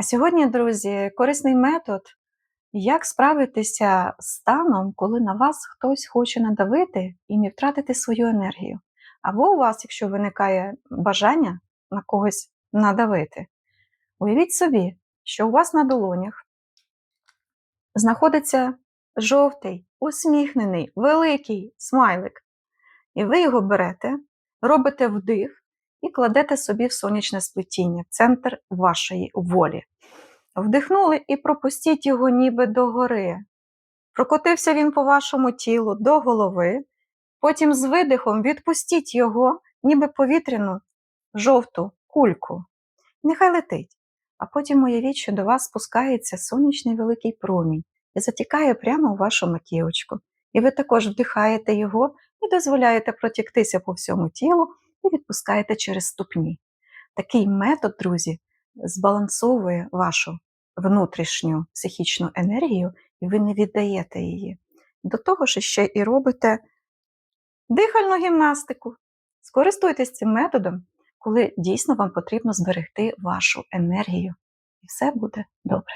А сьогодні, друзі, корисний метод, як справитися з станом, коли на вас хтось хоче надавити і не втратити свою енергію. Або у вас, якщо виникає бажання на когось надавити, уявіть собі, що у вас на долонях знаходиться жовтий, усміхнений, великий смайлик. І ви його берете, робите вдих і кладете собі в сонячне сплетіння, центр вашої волі. Вдихнули і пропустіть його ніби догори. Прокотився він по вашому тілу до голови, потім з видихом відпустіть його, ніби повітряну жовту кульку. Нехай летить. А потім уявіть, що до вас спускається сонячний великий промінь і затікає прямо у вашу маківочку. І ви також вдихаєте його і дозволяєте протіктися по всьому тілу і відпускаєте через ступні. Такий метод, друзі, збалансовує вашу внутрішню психічну енергію, і ви не віддаєте її. До того ж, ще і робите дихальну гімнастику. Скористуйтесь цим методом, коли дійсно вам потрібно зберегти вашу енергію. І все буде добре.